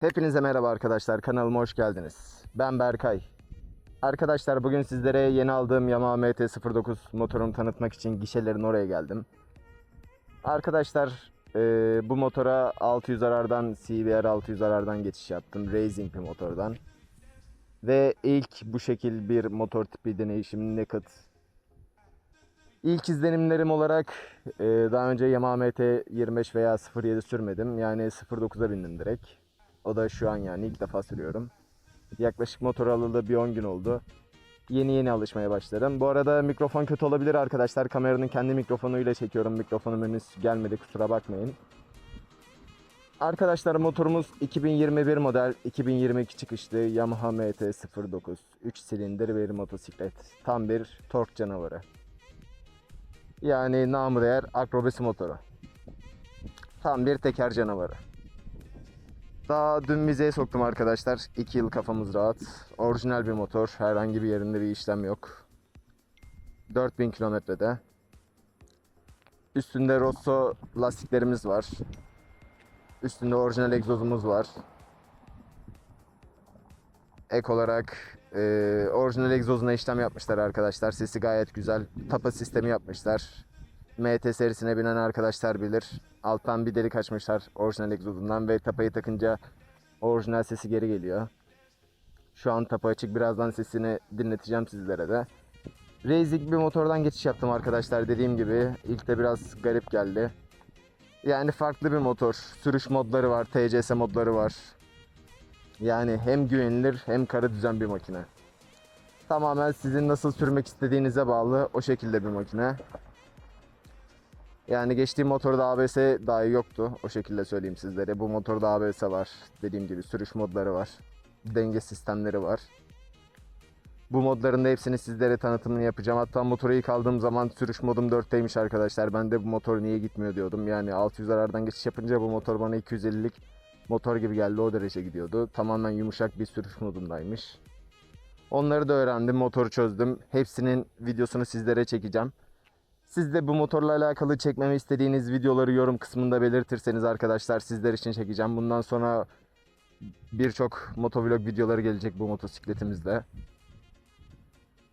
Hepinize merhaba arkadaşlar. Kanalıma hoş geldiniz. Ben Berkay. Arkadaşlar bugün sizlere yeni aldığım Yamaha MT-09 motorumu tanıtmak için gişelerin oraya geldim. Arkadaşlar e, bu motora 600 arardan CBR 600 arardan geçiş yaptım. Racing bir motordan. Ve ilk bu şekil bir motor tipi deneyişim Naked. İlk izlenimlerim olarak e, daha önce Yamaha MT-25 veya 07 sürmedim. Yani 09'a bindim direkt. O da şu an yani ilk defa sürüyorum. Yaklaşık motor alalı bir 10 gün oldu. Yeni yeni alışmaya başladım. Bu arada mikrofon kötü olabilir arkadaşlar. Kameranın kendi mikrofonuyla çekiyorum. Mikrofonum henüz gelmedi kusura bakmayın. Arkadaşlar motorumuz 2021 model 2022 çıkışlı Yamaha MT-09 3 silindir bir motosiklet. Tam bir tork canavarı. Yani namı değer akrobasi motoru. Tam bir teker canavarı. Daha dün vizeye soktum arkadaşlar. 2 yıl kafamız rahat. Orijinal bir motor. Herhangi bir yerinde bir işlem yok. 4000 kilometrede. Üstünde Rosso lastiklerimiz var. Üstünde orijinal egzozumuz var. Ek olarak e, orijinal egzozuna işlem yapmışlar arkadaşlar. Sesi gayet güzel. Tapa sistemi yapmışlar. MT serisine binen arkadaşlar bilir. Alttan bir delik açmışlar orijinal egzozundan ve tapayı takınca orijinal sesi geri geliyor. Şu an tapa açık. Birazdan sesini dinleteceğim sizlere de. Racing bir motordan geçiş yaptım arkadaşlar dediğim gibi. İlk de biraz garip geldi. Yani farklı bir motor. Sürüş modları var, TCS modları var. Yani hem güvenilir hem kara düzen bir makine. Tamamen sizin nasıl sürmek istediğinize bağlı o şekilde bir makine. Yani geçtiğim motorda ABS dahi yoktu. O şekilde söyleyeyim sizlere. Bu motorda ABS var. Dediğim gibi sürüş modları var. Denge sistemleri var. Bu modların da hepsini sizlere tanıtımını yapacağım. Hatta motoru ilk aldığım zaman sürüş modum 4'teymiş arkadaşlar. Ben de bu motor niye gitmiyor diyordum. Yani 600 arardan geçiş yapınca bu motor bana 250'lik motor gibi geldi. O derece gidiyordu. Tamamen yumuşak bir sürüş modundaymış. Onları da öğrendim. Motoru çözdüm. Hepsinin videosunu sizlere çekeceğim. Siz de bu motorla alakalı çekmemi istediğiniz videoları yorum kısmında belirtirseniz arkadaşlar sizler için çekeceğim. Bundan sonra birçok motovlog videoları gelecek bu motosikletimizde.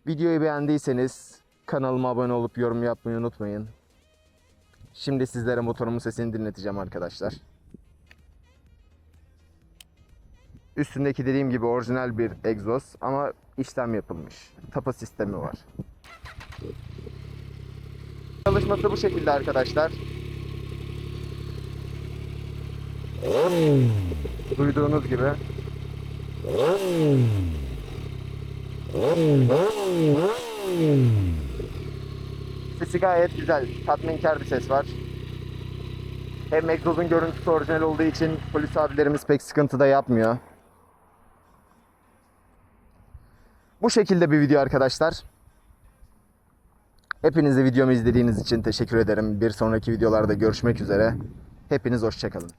Videoyu beğendiyseniz kanalıma abone olup yorum yapmayı unutmayın. Şimdi sizlere motorumun sesini dinleteceğim arkadaşlar. Üstündeki dediğim gibi orijinal bir egzoz ama işlem yapılmış. Tapa sistemi var. Çalışması bu şekilde arkadaşlar. Duyduğunuz gibi. Sesi gayet güzel. Tatminkar bir ses var. Hem egzozun görüntüsü orijinal olduğu için polis abilerimiz pek sıkıntı da yapmıyor. Bu şekilde bir video arkadaşlar. Hepinize videomu izlediğiniz için teşekkür ederim. Bir sonraki videolarda görüşmek üzere. Hepiniz hoşçakalın.